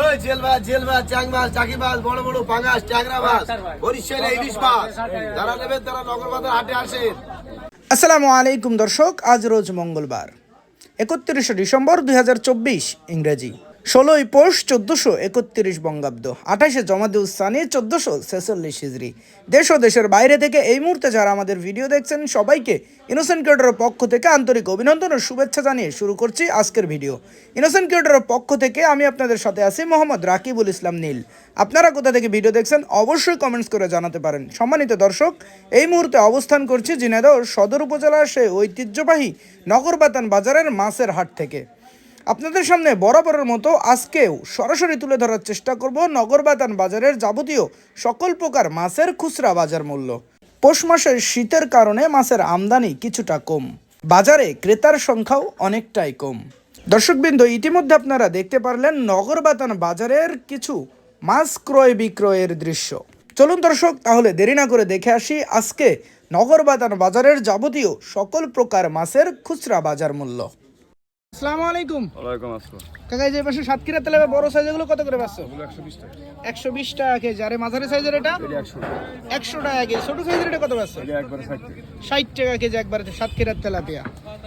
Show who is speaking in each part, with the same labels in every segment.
Speaker 1: ওই জেল মাছ জেল মাছ চাং মাছ চাকি মাছ বড় বড় পাঙাশ ট্যাংরা মাছ বরিশালে ইলিশ মাছ। যারা নেবেন তারা নগরবাজার হাটে আসেন।
Speaker 2: আসসালামু আলাইকুম দর্শক, আজ রোজ মঙ্গলবার, একত্রিশে ডিসেম্বর দুই হাজার চব্বিশ ইংরেজি। ষোলোই পৌষ চোদ্দোশো একত্রিশ বঙ্গাব্দ, আঠাশে জমাদুল সানি, চোদ্দোশো ছেচল্লিশ হিজড়ি দেশ ও দেশের বাইরে থেকে এই মুহূর্তে যারা আমাদের ভিডিও দেখছেন, সবাইকে ইনোসেন্ট ক্রিয়েটরের পক্ষ থেকে আন্তরিক অভিনন্দন ও শুভেচ্ছা জানিয়ে শুরু করছি আজকের ভিডিও। ইনোসেন্ট ক্রিয়েটরের পক্ষ থেকে আমি আপনাদের সাথে আছি মোহাম্মদ রাকিবুল ইসলাম নীল। আপনারা কোথা থেকে ভিডিও দেখছেন, অবশ্যই কমেন্টস করে জানাতে পারেন। সম্মানিত দর্শক, এই মুহূর্তে অবস্থান করছি ঝিনাইদহ সদর উপজেলার সেই ঐতিহ্যবাহী নগরবাতান বাজারের মাছের হাট থেকে। আপনাদের সামনে বরাবরের মতো আজকেও সরাসরি তুলে ধরার চেষ্টা করব নগরবাতান বাজারের যাবতীয় সকল প্রকার মাছের খুচরা বাজার মূল্য। পৌষ মাসের শীতের কারণে মাছের আমদানি কিছুটা কম। বাজারে ক্রেতার সংখ্যাও অনেকটাই কম। দর্শকবৃন্দ, ইতিমধ্যে আপনারা দেখতে পারলেন নগরবাতান বাজারের কিছু মাছ ক্রয় বিক্রয়ের দৃশ্য। চলুন দর্শক, তাহলে দেরি না করে দেখে আসি আজকে নগরবাতান বাজারের যাবতীয় সকল প্রকার মাছের খুচরা বাজার মূল্য। আসসালামু আলাইকুম।
Speaker 3: ওয়ালাইকুম আসসালাম।
Speaker 2: কাকা এই যে পাশে সাতক্ষীরা তেলে বড় সাইজগুলো কত করে পাচ্ছ?
Speaker 3: একশো বিশ টাকা।
Speaker 2: একশো বিশ টাকা কেজি। আরে মাঝারি সাইজের এটা?
Speaker 3: একশো টাকা।
Speaker 2: কেজি। ছোট সাইজের এটা কত পাচ্ছ?
Speaker 3: ষাট টাকা
Speaker 2: কেজি একবারে সাতক্ষীরার তেলাপিয়া।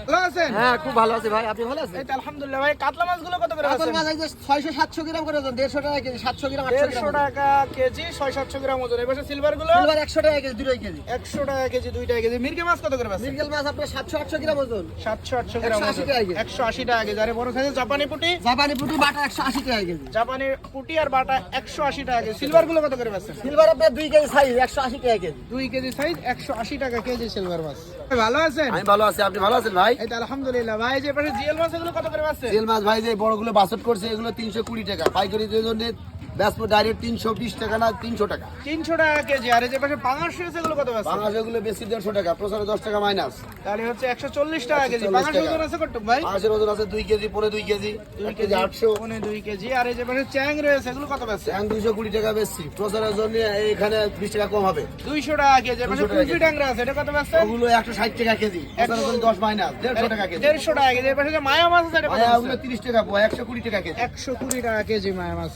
Speaker 2: ভালো আছেন?
Speaker 4: হ্যাঁ খুব ভালো আছে ভাই। আপনি ভালো আছেন?
Speaker 2: এই আলহামদুলিল্লাহ ভাই কাতলা মাছগুলো কত করে
Speaker 4: কাতল মাছ একদম ছয়শো সাতশো গ্রাম করে ওজন দেড়শো টাকা কেজি সাতশো গ্রাম আটশো
Speaker 2: দেড়শো
Speaker 4: গ্রাম
Speaker 2: টাকা কেজি ছয় সাতশো গ্রাম ওজন। এবার সিলভারগুলো
Speaker 4: সিলভার একশো টাকা কেজি দুটোই কেজি।
Speaker 2: একশো টাকা কেজি দুই টাকা কেজি। মির্গে মাছ কত করে পাচ্ছেন
Speaker 4: মিরগেল মাছ আপনার সাতশো আটশো গ্রাম ওজন।
Speaker 2: সাতশো আটশো গ্রাম
Speaker 4: 180 টাকা কেজি।
Speaker 2: একশো আশি টাকা কেজি। আরে বড় সাইজের জাপানি পুটি?
Speaker 4: জাপানি পুটি বাটা একশো আশি টাকা কেজি।
Speaker 2: জাপানি পুটি আর বাটা একশো আশি টাকা কেজি। সিলভারগুলো কত করে পাচ্ছেন
Speaker 4: সিলভার আপনার দুই কেজি সাইজ একশো আশি টাকা কেজি।
Speaker 2: দুই কেজি সাইজ একশো আশি টাকা কেজি সিলভার মাছ। ভালো আছেন?
Speaker 1: আমি ভালো আছি আপনি ভালো আছেন ভাই?
Speaker 2: এই তো আলহামদুলিল্লাহ। ভাই যে পাশে জিএল মাছ এগুলো কত করে
Speaker 1: মাছ ভাই যে বড়গুলো বাসট করছে এগুলো তিনশো কুড়ি টাকা। পাইকারি ব্যস্ত ডাইরেক্ট তিনশো বিশ টাকা না তিনশো টাকা।
Speaker 2: তিনশো টাকা কেজি আর এই যে পাশে পাঙাশ রয়েছে এগুলো কত
Speaker 1: এগুলো বেশি দেড়শো টাকা প্রচারে দশ টাকা মাইনাস।
Speaker 2: তাহলে হচ্ছে একশো চল্লিশ টাকা কেজি।
Speaker 1: 140
Speaker 2: পাঙাশ ওজন আছে কত ভাই?
Speaker 1: ওজন আছে দুই কেজি পরে দুই কেজি
Speaker 2: দুই
Speaker 1: কেজি আটশো।
Speaker 2: পৌনে দুই কেজি। আর এই যে পাশে চ্যাং রয়েছে এগুলো কত
Speaker 1: এখন দুইশো কুড়ি টাকা বেশি প্রচারের জন্য এখানে বিশ টাকা কম হবে।
Speaker 2: দুইশো টাকা কেজি। পাশে কুলফি। ট্যাংরা আছে এটা কত পাচ্ছে
Speaker 1: ওগুলো একশো ষাট টাকা কেজি। প্রচারের জন্য দশ মাইনাস দেড়শো টাকা কেজি।
Speaker 2: দেড়শো টাকা কেজি। এর পাশে যে মায়া মাছ আছে এটা কত
Speaker 1: তিরিশ টাকা একশো কুড়ি টাকা কেজি।
Speaker 2: একশো কুড়ি টাকা কেজি মায়া মাছ।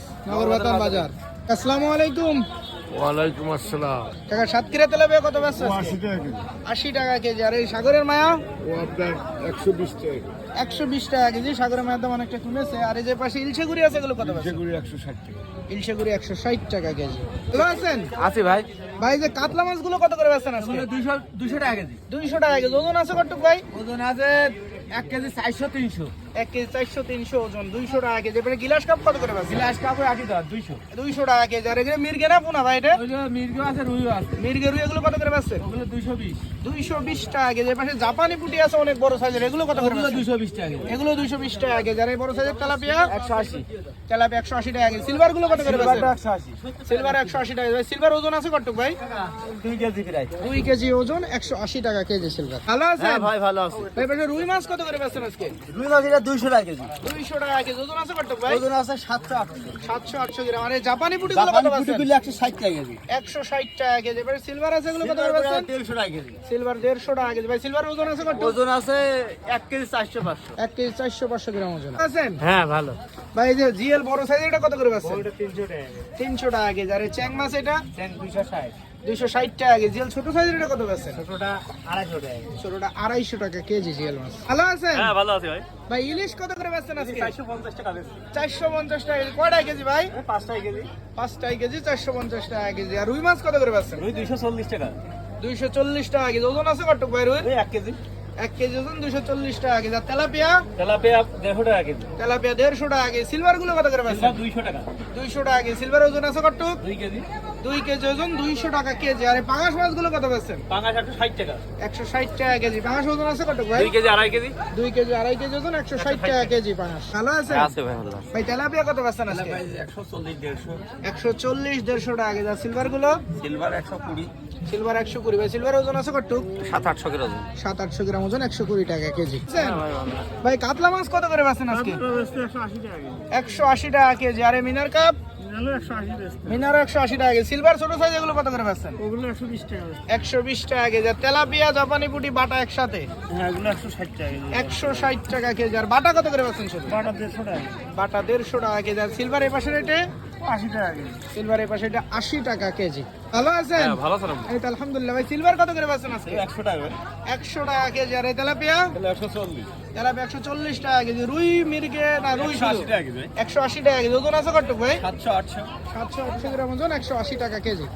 Speaker 2: নগরবাতান বাজার। আসসালামু আলাইকুম।
Speaker 3: ওয়ালাইকুম আসসালাম।
Speaker 2: টাকা সাতক্ষীরা তেলাপিয়া কত পাচ্ছে
Speaker 3: আশি টাকা কেজি।
Speaker 2: আশি টাকা কেজি। আর এই সাগরের মায়া?
Speaker 3: ও আপনার একশো বিশ টাকা
Speaker 2: একশো বিশ টাকা কেজি। সাগরের মায়ের দাম অনেকটা কমেছে। আর এই যে পাশে ইলশেগুড়ি আছে এগুলো কত
Speaker 3: সেগুলি একশো ষাট টাকা
Speaker 2: ইলশেগুড়ি একশো ষাট টাকা কেজি। ভালো আছেন?
Speaker 4: আছে ভাই।
Speaker 2: ভাই যে কাতলা মাছগুলো কত করে বেচছেন আজকে?
Speaker 4: দুইশো দুইশো টাকা কেজি।
Speaker 2: দুইশো টাকা কেজি। ওজন আছে কটুক ভাই?
Speaker 4: ওজন আছে এক কেজি চারশো তিনশো।
Speaker 2: এক কেজি চারশো তিনশো ওজন দুইশো টাকা কেজি। এবারে গিলাস কাপ কত করে
Speaker 4: গ্লাস কাপড় আশি টাকা দুইশো।
Speaker 2: দুইশো টাকা কেজি। আর এগুলো মির্গে না পোনা ভাই এটা?
Speaker 4: মির্গো আছে রুইও আছে।
Speaker 2: মির্গে রুই এগুলো কত করে
Speaker 4: ওগুলো দুইশো বিশ।
Speaker 2: দুইশো বিশ টাকা কেজি। পাশে জাপানি পুটি আছে অনেক বড় সাইজের। এগুলো কত করে
Speaker 4: দুইশো বিশ টাকা
Speaker 2: এগুলো দুইশো বিশ টাকা কেজি। আর এই বড় সাইজের তেলাপিয়া?
Speaker 4: একশো আশি।
Speaker 2: তেলাপিয়া একশো আশি টাকা কেজি। সিলভারগুলো কত করে বেচছেন
Speaker 4: একশো আশি।
Speaker 2: সিলভার একশো আশি টাকা সিলভার ওজন আছে কটুক ভাই?
Speaker 4: দুই কেজি প্রায়।
Speaker 2: দুই কেজি ওজন একশো আশি টাকা কেজি সিলভার। ভালো আছে
Speaker 4: হ্যাঁ ভাই ভালো আছে।
Speaker 2: ভাই পাশে রুই মাছ কত করে আজকে?
Speaker 4: রুই মাছ দুইশো টাকা কেজি।
Speaker 2: দুইশো টাকা কেজি। ওজন আছে কটুক ভাই?
Speaker 4: ওজন আছে সাতশো আটশো।
Speaker 2: সাতশো আটশো গ্রাম। আর জাপানি পুটি গুলো কত
Speaker 4: জাপানি
Speaker 2: পাচ্ছেন?
Speaker 4: পুটিগুলো একশো ষাট টাকা কেজি।
Speaker 2: একশো ষাট টাকা কেজি। এবারে সিলভার আছে এগুলো কত করে
Speaker 4: দেড়শো টাকা কেজি।
Speaker 2: সিলভার দেড়শো টাকা কেজি। ভাই সিলভার ওজন আছে কত?
Speaker 4: ওজন আছে এক কেজি চারশো পাঁচশো।
Speaker 2: এক কেজি চারশো পাঁচশো গ্রাম ওজন। আছেন
Speaker 4: হ্যাঁ ভালো।
Speaker 2: ভাই এই যে জিএল বড় সাইজ এটা কত করে পাচ্ছেন?
Speaker 4: তিনশো টাকা
Speaker 2: তিনশো টাকা কেজি। আর এই চ্যাং মাছ এটা
Speaker 4: দুইশো ষাট।
Speaker 2: দুইশো ষাট টাকা কেজি। জিএল ছোট সাইজের এটা কত পাচ্ছেন
Speaker 4: ছোটটা আড়াইশো টাকা
Speaker 2: ছোটটা আড়াইশো টাকা কেজি জিএল মাছ। ভালো আছেন?
Speaker 4: হ্যাঁ ভালো আছে ভাই।
Speaker 2: ভাই ইলিশ কত করে পাচ্ছেন আজকে?
Speaker 4: চারশো পঞ্চাশ টাকা বেশি
Speaker 2: চারশো পঞ্চাশ টাকা কেজি। কয়টা কেজি ভাই?
Speaker 4: পাঁচ টাকা কেজি।
Speaker 2: পাঁচটাই কেজি চারশো পঞ্চাশ টাকা কেজি। আর রুই মাছ কত করে পাচ্ছেন
Speaker 4: রুই দুইশো চল্লিশ টাকা।
Speaker 2: দুইশো চল্লিশ টাকা কেজি। ওজন আছে কটুক ভাই রুই
Speaker 4: রুই এক কেজি।
Speaker 2: এক কেজি ওজন দুইশো চল্লিশ টাকা কেজি। আর তেলাপিয়া?
Speaker 4: তেলাপিয়া দেড়শো টাকা কেজি।
Speaker 2: তেলাপিয়া দেড়শো টাকা কেজি। সিলভারগুলো কত করে পাচ্ছেন
Speaker 4: দুইশো টাকা।
Speaker 2: দুইশো টাকা কেজি। সিলভার ওজন আছে কটুক
Speaker 4: দুই কেজি।
Speaker 2: দুই কেজি ওজন দুইশো টাকা কেজি। আর পাঙাশ মাছগুলো কত পাচ্ছেন
Speaker 4: পাঁচ একশো ষাট টাকা।
Speaker 2: একশো ষাট টাকা কেজি। পাঙাশ ওজন আছে কটুক ভাই?
Speaker 4: দুই কেজি আড়াই কেজি।
Speaker 2: দুই কেজি আড়াই কেজি ওজন একশো ষাট টাকা কেজি পাঙাশ। ভালো আছে
Speaker 4: আছে ভাই ভালো
Speaker 2: ভাই তেলাপিয়া কত পাচ্ছেন আজকে?
Speaker 4: একশো চল্লিশ দেড়শো।
Speaker 2: একশো চল্লিশ দেড়শো টাকা কেজি। সিলভারগুলো সিলভার
Speaker 4: একশো কুড়ি।
Speaker 2: সিলভার একশো কুড়ি। ভাই সিলভার ওজন আছে কটুক
Speaker 4: সাত আটশো গ্রাম
Speaker 2: সাত আটশো গ্রাম ওজন একশো কুড়ি টাকা কেজি। ভাই কাতলা মাছ কত করে পাচ্ছেন আজকে?
Speaker 4: একশো আশি টাকা কেজি।
Speaker 2: আরে মিনার কাপ?
Speaker 5: একশো আশি বেচতে
Speaker 2: মিনারো একশো আশি টাকা কেজি। সিলভার ছোট সাইজ এগুলো কত করে
Speaker 5: ওগুলো একশো বিশ টাকা
Speaker 2: একশো বিশ টাকা কেজি। তেলাপিয়া জাপানি পুটি বাটা একসাথে?
Speaker 5: হ্যাঁ একশো ষাট টাকা কেজি।
Speaker 2: আর বাটা কত করে বেচছেন
Speaker 5: বাটা দেড়শো টাকা
Speaker 2: বাটা দেড়শো টাকা কেজি। আর সিলভার এই পাশে রেটে?
Speaker 5: আশি টাকা কেজি।
Speaker 2: সিলভার পাশে এটা আশি টাকা কেজি। ভালো আছেন?
Speaker 4: হ্যাঁ, ভালো আছেন
Speaker 2: এই তো আলহামদুলিল্লাহ। ভাই সিলভার কত করে পাচ্ছেন আজকে?
Speaker 4: একশো টাকা
Speaker 2: একশো টাকা কেজি। আর এই তেলাপিয়া?
Speaker 4: একশো চল্লিশ।
Speaker 2: তেলাপিয়া একশো চল্লিশ টাকা কেজি। রুই মির্গে না রুই শুধু
Speaker 4: টাকা কেজি।
Speaker 2: একশো আশি টাকা কেজি। ওজন আছে কত ভাই?
Speaker 4: সাতশো আটশো।
Speaker 2: সাতশো আটশো গ্রাম ওজন একশো আশি টাকা কেজি।